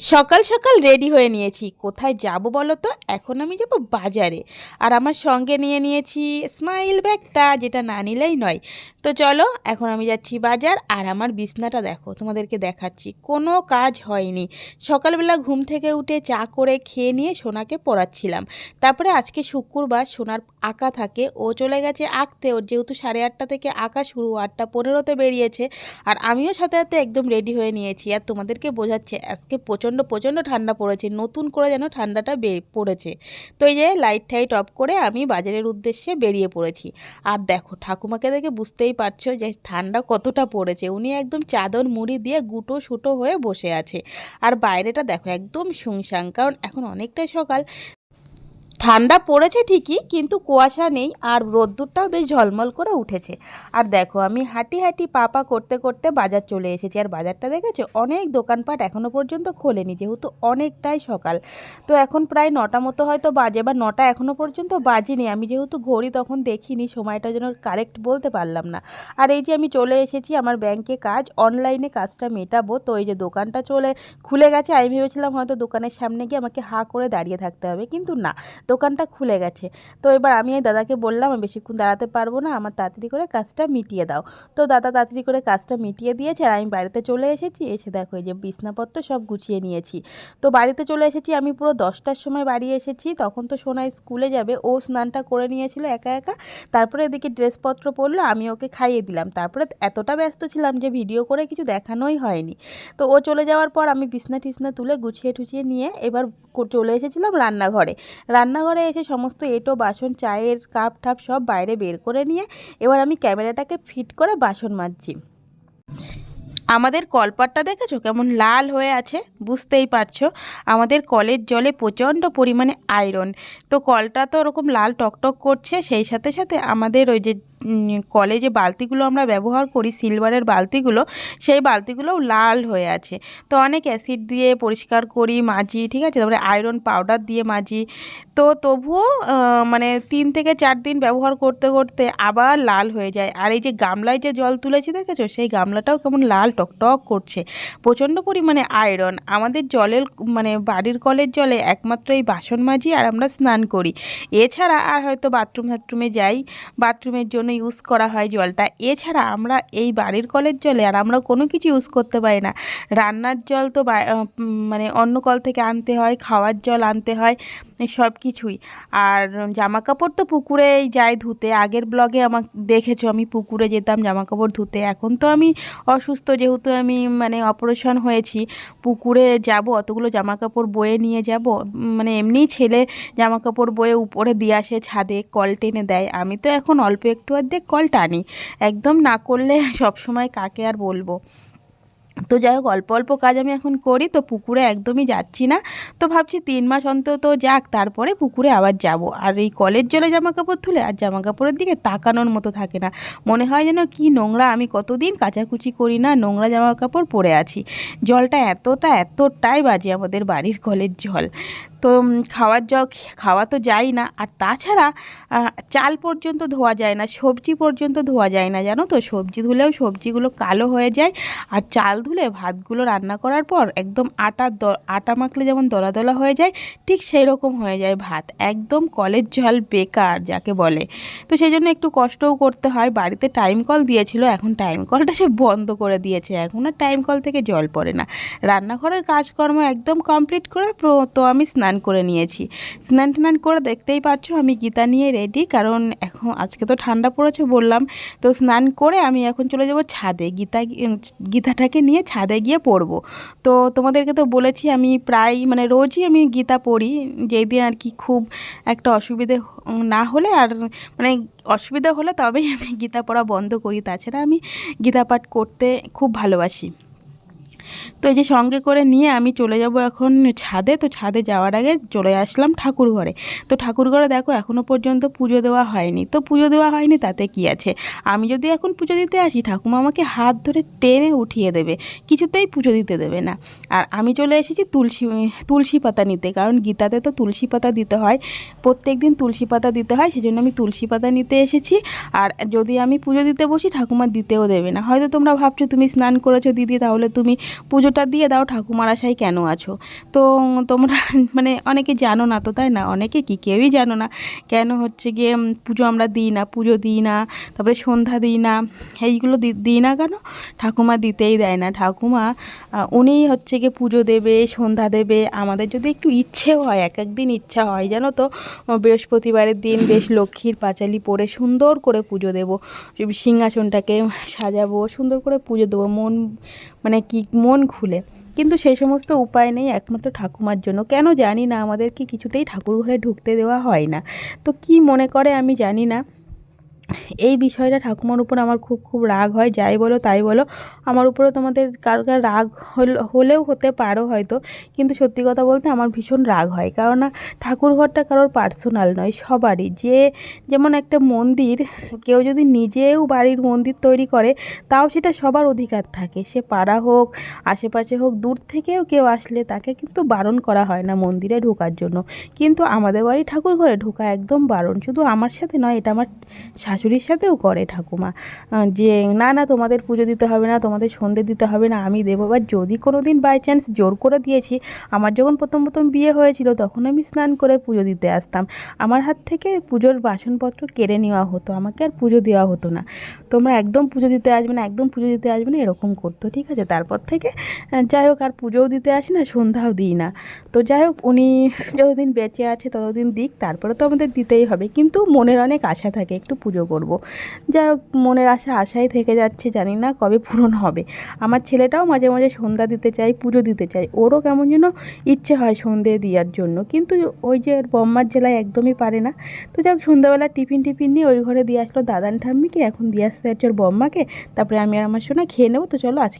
সকাল সকাল রেডি হয়ে নিয়েছি। কোথায় যাব বলো তো? এখন আমি যাব বাজারে। আর আমার সঙ্গে নিয়ে নিয়েছি স্মাইল ব্যাগটা যেটা না নিলেই নয়। তো চলো, এখন আমি যাচ্ছি বাজার। আর আমার বিছনাটা দেখো, তোমাদেরকে দেখাচ্ছি। কোনো কাজ হয়নি। সকালবেলা ঘুম থেকে উঠে চা করে খেয়ে নিয়ে সোনাকে পড়াচ্ছিলাম। তারপরে আজকে শুক্রবার সোনার আঁকা থাকে। ও চলে গেছে আঁকতে। ওর যেহেতু সাড়ে আটটা থেকে আঁকা শুরু, আটটা পনেরোতে বেরিয়েছে। আর আমিও সাথে সাথে একদম রেডি হয়ে নিয়েছি। আর তোমাদেরকে বোঝাচ্ছে, আজকে প্রচণ্ড প্রচণ্ড ঠান্ডা পড়েছে। নতুন করে যেন ঠান্ডাটা বে পড়েছে। তো এই যে লাইট টাইট অফ করে আমি বাজারের উদ্দেশ্যে বেরিয়ে পড়েছি। আর দেখো, ঠাকুমাকে দেখে বুঝতেই পারছ যে ঠান্ডা কতটা পড়েছে। উনি একদম চাদর মুড়ি দিয়ে গুটো সুটো হয়ে বসে আছে। আর বাইরেটা দেখো একদম শুনশান কারণ এখন অনেকটাই সকাল। ঠান্ডা পড়েছে ঠিকই, কিন্তু কুয়াশা নেই আর রোদ্দুরটাও বেশ ঝলমল করে উঠেছে। আর দেখো, আমি হাঁটি হাঁটি পাপা করতে করতে বাজার চলে এসেছি। আর বাজারটা দেখেছ? অনেক দোকানপাট এখনও পর্যন্ত খোলেনি, যেহেতু অনেকটাই সকাল। তো এখন প্রায় নটা মতো হয়তো বাজে, বা নটা এখনও পর্যন্ত বাজেনি। আমি যেহেতু ঘড়ি তখন দেখিনি, সময়টা যেন কারেক্ট বলতে পারলাম না। আর এই যে আমি চলে এসেছি, আমার ব্যাংকে কাজ অনলাইনে কাজটা মেটাবো। তো এই যে দোকানটা চলে খুলে গেছে, আমি ভেবেছিলাম হয়তো দোকানের সামনে গিয়ে আমাকে হা করে দাঁড়িয়ে থাকতে হবে, কিন্তু না। দোকানটা খুলে গেছে। তো এবার আমি এই দাদাকে বললাম, আমি বেশিক্ষণ দাঁড়াতে পারব না, আমার তাড়াতাড়ি করে কাজটা মিটিয়ে দাও। তো দাদা তাড়াতাড়ি করে কাজটা মিটিয়ে দিয়েছে আর আমি বাড়িতে চলে এসেছি। এসে দেখো এই যে বিছনাপত্র সব গুছিয়ে নিয়েছি। তো বাড়িতে চলে এসেছি, আমি পুরো দশটার সময় বাড়ি এসেছি। তখন তো সোনাই স্কুলে যাবে, ও স্নানটা করে নিয়েছিল একা একা। তারপরে এদিকে ড্রেসপত্র পরলো, আমি ওকে খাইয়ে দিলাম। তারপরে এতটা ব্যস্ত ছিলাম যে ভিডিও করে কিছু দেখানোই হয়নি। তো ও চলে যাওয়ার পর আমি বিছনা টিছনা তুলে গুছিয়ে টুছিয়ে নিয়ে এবার চলে এসেছিলাম রান্নাঘরে। রান্নাঘরে এসে সমস্ত এটো, বাসন, চায়ের কাপ ঠাপ সব বাইরে বের করে নিয়ে এবার আমি ক্যামেরাটাকে ফিট করে বাসন মাজছি। আমাদের কলপাটটা দেখেছ? কেমন লাল হয়ে আছে, বুঝতেই পারছ? আমাদের কলের জলে প্রচণ্ড পরিমাণে আয়রন। তো কলটা তো ওরকম লাল টকটক করছে, সেই সাথে সাথে আমাদের ওই যে কলে যে বালতিগুলো আমরা ব্যবহার করি সিলভারের বালতিগুলো, সেই বালতিগুলোও লাল হয়ে আছে। তো অনেক অ্যাসিড দিয়ে পরিষ্কার করি, মাজি, ঠিক আছে? তারপরে আয়রন পাউডার দিয়ে মাজি। তো তবুও মানে তিন থেকে চার দিন ব্যবহার করতে করতে আবার লাল হয়ে যায়। আর এই যে গামলায় যে জল তুলেছি, দেখেছ? সেই গামলাটাও কেমন লাল, টকটক করছে। প্রচণ্ড পরিমাণে আয়রন আমাদের জলের মানে বাড়ির কলের জলে একমাত্র এই বাসন মাজি আর আমরা স্নান করি। এছাড়া আর হয়তো বাথরুম টাথরুমে যাই। বাথরুমের জন্য ইউজ করা হয় জলটা। এছাড়া আমরা এই বাড়ির কলের জলে আর আমরা কোনো কিছু ইউজ করতে পারি না। রান্নার জল তো মানে অন্য কল থেকে আনতে হয়, খাওয়ার জল আনতে হয়। সব কিছুই আর জামা কাপড় তো পুকুরেই যাই ধুতে। আগের ব্লগে আমাকে দেখেছ, আমি পুকুরে যেতাম জামা কাপড় ধুতে। এখন তো আমি অসুস্থ, যেহেতু আমি মানে অপারেশন হয়েছি, পুকুরে যাব, অতগুলো জামা কাপড় বয়ে নিয়ে যাব। মানে এমনি ছেলে জামা কাপড় বয়ে উপরে দিয়ে আসে ছাদে, কল টেনে দেয়। আমি তো এখন অল্প একটু অর্ধেক কল টানি। একদম না করলে সব সময় কাকে আর বলব? তো যাই হোক, অল্প অল্প কাজ আমি এখন করি, তো পুকুরে একদমই যাচ্ছি না। তো ভাবছি তিন মাস অন্তত যাক, তারপরে পুকুরে আবার যাব। আর এই কলের জলে জামা কাপড় ধুলে আর জামা কাপড়ের দিকে তাকানোর মতো থাকে না। মনে হয় যেন কি নোংরা, আমি কতদিন কাচাকুচি করি না, নোংরা জামা কাপড় পরে আছি। জলটা এতটা, এতটাই বাজে আমাদের বাড়ির কলের জল। তো খাওয়ার জল খাওয়া তো যায় না। আর তাছাড়া চাল পর্যন্ত ধোয়া যায় না, সবজি পর্যন্ত ধোয়া যায় না, জানো তো? সবজি ধুলেও সবজিগুলো কালো হয়ে যায়। আর চাল ধুলে ভাতগুলো রান্না করার পর একদম আটা আটা মাখলে যেমন দলা দলা হয়ে যায়, ঠিক সেই রকম হয়ে যায় ভাত। একদম কলের জল বেকার যাকে বলে। তো সেই জন্য একটু কষ্টও করতে হয়। বাড়িতে টাইম কল দিয়েছিল, এখন টাইম কলটা সে বন্ধ করে দিয়েছে। এখন আর টাইম কল থেকে জল পড়ে না। রান্নাঘরের কাজকর্ম একদম কমপ্লিট করে, তো আমি স্নান করে নিয়েছি। স্নান টান করে দেখতেই পাচ্ছ আমি গীতা নিয়ে রেডি কারণ এখন আজকে তো ঠান্ডা পড়েছে বললাম। তো স্নান করে আমি এখন চলে যাব ছাদে। গীতা গীতাটাকে নিয়ে ছাদে গিয়ে পড়ব। তো তোমাদেরকে তো বলেছি আমি প্রায় মানে রোজই আমি গীতা পড়ি। যেই দিন আর কি খুব একটা অসুবিধে না হলে আর মানে অসুবিধা হলে তবেই আমি গীতা পড়া বন্ধ করি। তাছাড়া আমি গীতা পাঠ করতে খুব ভালোবাসি। তো এই যে সঙ্গে করে নিয়ে আমি চলে যাব এখন ছাদে, তো ছাদে যাওয়ার আগে চলে আসলাম ঠাকুর ঘরে। তো ঠাকুর ঘরে দেখো এখনও পর্যন্ত পুজো দেওয়া হয়নি। তো পুজো দেওয়া হয়নি, তাতে কি আছে? আমি যদি এখন পুজো দিতে আসি, ঠাকুমা আমাকে হাত ধরে টেনে উঠিয়ে দেবে, কিছুতেই পুজো দিতে দেবে না। আর আমি চলে এসেছি তুলসী তুলসী পাতা নিতে, কারণ গীতাতে তো তুলসী পাতা দিতে হয় প্রত্যেক দিন তুলসী পাতা দিতে হয়, সেজন্য আমি তুলসী পাতা নিতে এসেছি। আর যদি আমি পুজো দিতে বসি, ঠাকুমা দিতেও দেবে না। হয়তো তোমরা ভাবছ, তুমি স্নান করেছ দিদি, তাহলে তুমি পুজোটা দিয়ে দাও, ঠাকুমার আশায় কেন আছো? তো, তোমরা মানে অনেকে জানো না তো, তাই না? অনেকে কি কেউই জানো না কেন হচ্ছে গিয়ে পুজো আমরা দিই না, পুজো দিই না, তারপরে সন্ধ্যা দিই না, এইগুলো দিই না কেন? ঠাকুমা দিতেই দেয় না। ঠাকুমা উনিই হচ্ছে গিয়ে পুজো দেবে, সন্ধ্যা দেবে। আমাদের যদি একটু ইচ্ছেও হয়, এক একদিন ইচ্ছা হয়, জানো তো? বৃহস্পতিবারের দিন বেশ লক্ষ্মীর পাঁচালি পরে সুন্দর করে পুজো দেবো। সিংহাসনটাকে সাজাবো, সুন্দর করে পুজো দেবো। মন মানে কি মন খুলে। কিন্তু সেই সমস্ত উপায় নেই একমাত্র ঠাকুমার জন্য। কেন জানি না আমাদেরকে কিছুতেই ঠাকুর ঘরে ঢুকতে দেওয়া হয় না। তো কি মনে করে আমি জানি না। এই বিষয়টা ঠাকুমার উপর আমার খুব খুব রাগ হয়, যাই বলো তাই বলো। আমার উপরেও তোমাদের কার কার রাগ হল- হলেও হতে পারো হয়তো, কিন্তু সত্যি কথা বলতে আমার ভীষণ রাগ হয়। কারণ না ঠাকুর ঘরটা কারোর পার্সোনাল নয়, সবারই। যে যেমন একটা মন্দির, কেউ যদি নিজেও বাড়ির মন্দির তৈরি করে, তাও সেটা সবার অধিকার থাকে। সে পাড়া হোক, আশেপাশে হোক, দূর থেকেও কেউ আসলে তাকে কিন্তু বারণ করা হয় না মন্দিরে ঢোকার জন্য। কিন্তু আমাদের বাড়ি ঠাকুর ঘরে ঢোকা একদম বারণ। শুধু আমার সাথে নয়, এটা আমার শাশুড়ির সাথেও করে ঠাকুমা। যে, না না, তোমাদের পুজো দিতে হবে না, তোমাদের সন্ধে দিতে হবে না, আমি দেবো। এবার যদি কোনো দিন বাই চান্স জোর করে দিয়েছি, আমার যখন প্রথম প্রথম বিয়ে হয়েছিল, তখন আমি স্নান করে পুজো দিতে আসতাম। আমার হাত থেকে পুজোর বাসনপত্র কেড়ে নেওয়া হতো, আমাকে আর পুজো দেওয়া হতো না। তোমরা একদম পুজো দিতে আসবে না, একদম পুজো দিতে আসবে না, এরকম করতো, ঠিক আছে? তারপর থেকে যাই হোক, আর পুজোও দিতে আসি না, সন্ধ্যাও দিই না। তো যাই হোক, উনি যতদিন বেঁচে আছে, ততদিন দিক, তারপরে তো আমাদের দিতেই হবে। কিন্তু মনের অনেক আশা থাকে, একটু পুজো করব। যাই হোক, মনের আশা আশাই থেকে যাচ্ছে, জানি না কবে পূরণ হবে। আমার ছেলেটাও মাঝে মাঝে সন্ধ্যা দিতে চাই পুজো দিতে চাই ওরও কেমন যেন ইচ্ছে হয় সন্ধে দেওয়ার জন্য। কিন্তু ওই যে বম্মার জেলায় একদমই পারে না। তো যাই হোক, সন্ধ্যাবেলা টিফিন টিফিন নিয়ে ওই ঘরে দিয়ে আসলো দাদান ঠাম্মিকে। এখন দিয়ে আসতে যাচ্ছে ওর বম্মাকে। তারপরে আমি আর আমার সোনা খেয়ে নেব। তো চলো আজকে